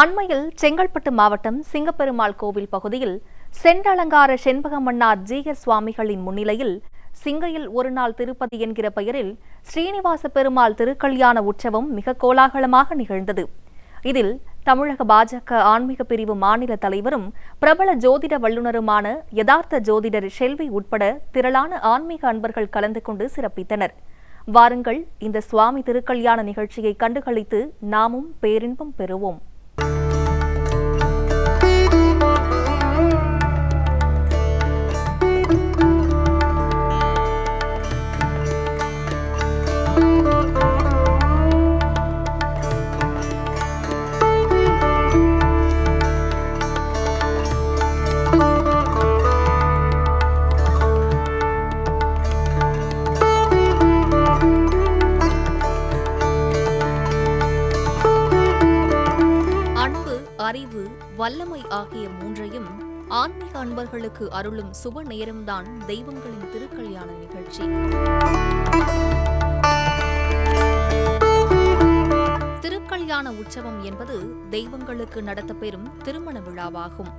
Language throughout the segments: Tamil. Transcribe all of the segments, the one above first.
அண்மையில் செங்கல்பட்டு மாவட்டம் சிங்கப்பெருமாள் கோவில் பகுதியில் செண்டலங்கார செண்பகமன்னார் ஜீகர் சுவாமிகளின் முன்னிலையில் சிங்கையில் ஒருநாள் திருப்பதி என்கிற பெயரில் ஸ்ரீனிவாச பெருமாள் திருக்கல்யாண உற்சவம் மிக கோலாகலமாக நிகழ்ந்தது. இதில் தமிழக பாஜக ஆன்மீக பிரிவு மாநில தலைவரும் பிரபல ஜோதிட வல்லுநருமான யதார்த்த ஜோதிடர் ஷெல்வி உட்பட திரளான ஆன்மீக அன்பர்கள் கலந்து கொண்டு சிறப்பித்தனர். வாருங்கள் இந்த சுவாமி திருக்கல்யாண நிகழ்ச்சியை கண்டுகளித்து நாமும் பேரின்பம் பெறுவோம். வல்லமை ஆகிய மூன்றையும் ஆன்மீக அன்பர்களுக்கு அருளும் சுப நேரம்தான் தெய்வங்களின் திருக்கல்யாண நிகழ்ச்சி. திருக்கல்யாண உற்சவம் என்பது தெய்வங்களுக்கு நடத்தப்பெறும் திருமண விழாவாகும்.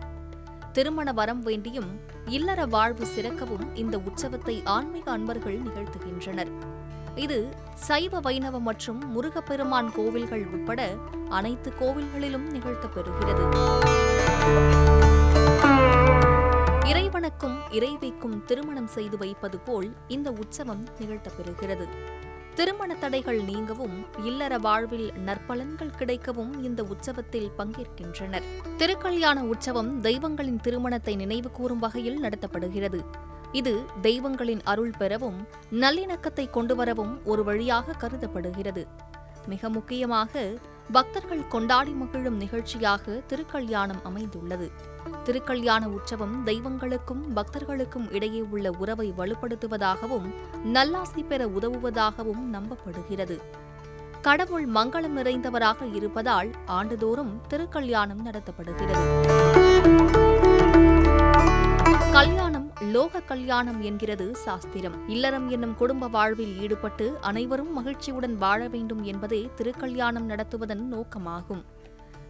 திருமண வரம் வேண்டியும் இல்லற வாழ்வு சிறக்கவும் இந்த உற்சவத்தை ஆன்மீக அன்பர்கள் நிகழ்த்துகின்றனர். இது சைவ வைணவ மற்றும் முருகப்பெருமான் கோவில்கள் உட்பட அனைத்து கோவில்களிலும் நிகழ்த்தப்பெறுகிறது இறைவனுக்கும் இறைவிக்கும் திருமணம் செய்து வைப்பது போல் இந்த உற்சவம் நிகழ்த்தப்பெறுகிறது திருமண தடைகள் நீங்கவும் இல்லற வாழ்வில் நற்பலன்கள் கிடைக்கவும் இந்த உற்சவத்தில் பங்கேற்கின்றனர். திருக்கல்யாண உற்சவம் தெய்வங்களின் திருமணத்தை நினைவு கூறும் வகையில் நடத்தப்படுகிறது. இது தெய்வங்களின் அருள் பெறவும் நல்லிணக்கத்தை கொண்டுவரவும் ஒரு வழியாக கருதப்படுகிறது. மிக முக்கியமாக பக்தர்கள் கொண்டாடி மகிழும் நிகழ்ச்சியாக திருக்கல்யாணம் அமைந்துள்ளது. திருக்கல்யாண உற்சவம் தெய்வங்களுக்கும் பக்தர்களுக்கும் இடையே உள்ள உறவை வலுப்படுத்துவதாகவும் நல்லாசி பெற உதவுவதாகவும் நம்பப்படுகிறது. கடவுள் மங்களம் நிறைந்தவராக இருப்பதால் ஆண்டுதோறும் திருக்கல்யாணம் நடத்தப்படுகிறது. கல்யாண லோக கல்யாணம் என்கிறது சாஸ்திரம். இல்லறம் என்னும் குடும்ப வாழ்வில் ஈடுபட்டு அனைவரும் மகிழ்ச்சியுடன் வாழ வேண்டும் என்பதே திருக்கல்யாணம் நடத்துவதன் நோக்கமாகும்.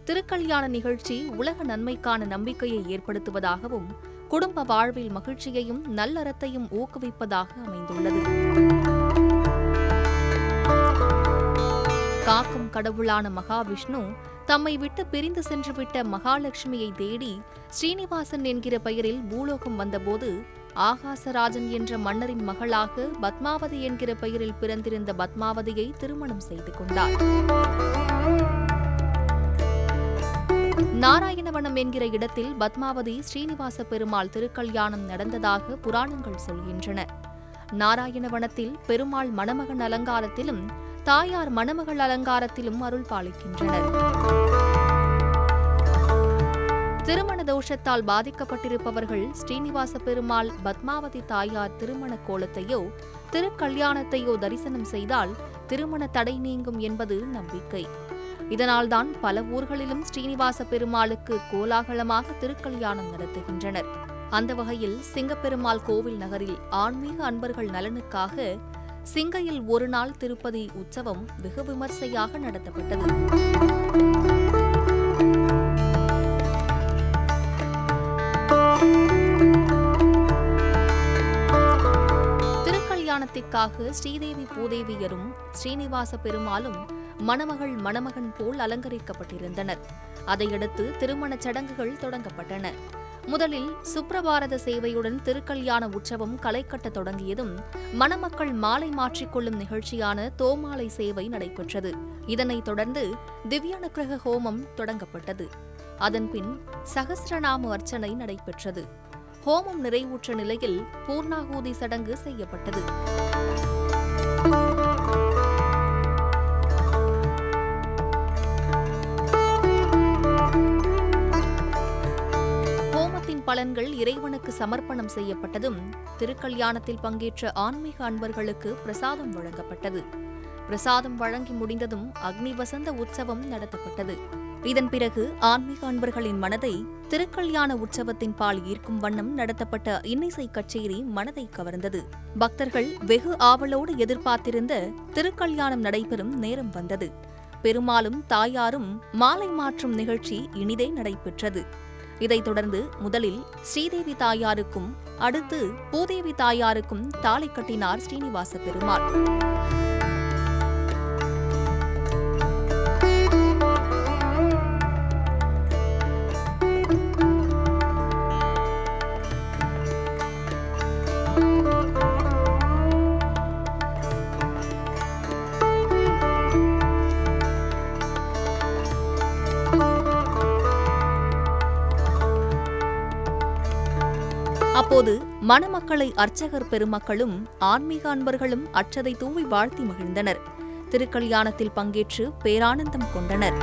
திருக்கல்யாண நிகழ்ச்சி உலக நன்மைக்கான நம்பிக்கையை ஏற்படுத்துவதாகவும் குடும்ப வாழ்வில் மகிழ்ச்சியையும் நல்லறத்தையும் ஊக்குவிப்பதாக அமைந்துள்ளது. காக்கும் கடவுளான மகாவிஷ்ணு தம்மை விட்டு பிரிந்து சென்றுவிட்ட மகாலட்சுமியை தேடி ஸ்ரீனிவாசன் என்கிற பெயரில் பூலோகம் வந்தபோது ஆகாசராஜன் என்ற மன்னரின் மகளாக பத்மாவதி என்கிற பெயரில் பிறந்திருந்த பத்மாவதியை திருமணம் செய்து கொண்டார். நாராயணவனம் என்கிற இடத்தில் பத்மாவதி ஸ்ரீனிவாச பெருமாள் திருக்கல்யாணம் நடந்ததாக புராணங்கள் சொல்கின்றன. நாராயணவனத்தில் பெருமாள் மணமகன் அலங்காரத்திலும் தாயார் மணமகள் அலங்காரத்திலும் அருள் பாலிக்கின்றனர். திருமண தோஷத்தால் பாதிக்கப்பட்டிருப்பவர்கள் ஸ்ரீனிவாச பெருமாள் பத்மாவதி தாயார் திருமண கோலத்தையோ திருக்கல்யாணத்தையோ தரிசனம் செய்தால் திருமண தடை நீங்கும் என்பது நம்பிக்கை. இதனால்தான் பல ஊர்களிலும் ஸ்ரீனிவாச பெருமாளுக்கு கோலாகலமாக திருக்கல்யாணம் நடத்துகின்றனர். அந்த வகையில் சிங்கப்பெருமாள் கோவில் நகரில் ஆன்மீக அன்பர்கள் நலனுக்காக சிங்கையில் ஒரு நாள் திருப்பதி உற்சவம் வெகு விமர்சையாக நடத்தப்பட்டது. திருக்கல்யாணத்திற்காக ஸ்ரீதேவி பூதேவியரும் ஸ்ரீனிவாச பெருமாளும் மணமகள் மணமகன் போல் அலங்கரிக்கப்பட்டிருந்தனர். அதையடுத்து திருமணச் சடங்குகள் தொடங்கப்பட்டன. முதலில் சுப்ரபாரத சேவையுடன் திருக்கல்யாண உற்சவம் களை தொடங்கியதும் மணமக்கள் மாலை மாற்றிக்கொள்ளும் நிகழ்ச்சியான தோமாலை சேவை நடைபெற்றது. இதனைத் தொடர்ந்து திவ்யானுக்கிரக ஹோமம் தொடங்கப்பட்டது. அதன்பின் சகசிரநாம அர்ச்சனை நடைபெற்றது. ஹோமம் நிறைவுற்ற நிலையில் பூர்ணாகூதி சடங்கு செய்யப்பட்டது. பலன்கள் இறைவனுக்கு சமர்ப்பணம் செய்யப்பட்டதும் திருக்கல்யாணத்தில் பங்கேற்ற ஆன்மீக அன்பர்களுக்கு பிரசாதம் வழங்கப்பட்டது. பிரசாதம் வழங்கி முடிந்ததும் அக்னி வசந்த உற்சவம் நடத்தப்பட்டது. இதன் பிறகு ஆன்மீக அன்பர்களின் மனதை திருக்கல்யாண உற்சவத்தின் பால் ஈர்க்கும் வண்ணம் நடத்தப்பட்ட இன்னிசை கச்சேரி மனதை கவர்ந்தது. பக்தர்கள் வெகு ஆவலோடு எதிர்பார்த்திருந்த திருக்கல்யாணம் நடைபெறும் நேரம் வந்தது. பெருமாளும் தாயாரும் மாலை மாற்றும் நிகழ்ச்சி இனிதே நடைபெற்றது. இதைத் தொடர்ந்து முதலில் ஸ்ரீதேவி தாயாருக்கும் அடுத்து பூதேவி தாயாருக்கும் தாலி கட்டினார் ஸ்ரீனிவாச பெருமாள். அப்போது மணமக்களை அர்ச்சகர் பெருமக்களும் ஆன்மீக அன்பர்களும் அச்சதை தூவி வாழ்த்தி மகிழ்ந்தனர். திருக்கல்யாணத்தில் பங்கேற்று பேரானந்தம் கொண்டனர்.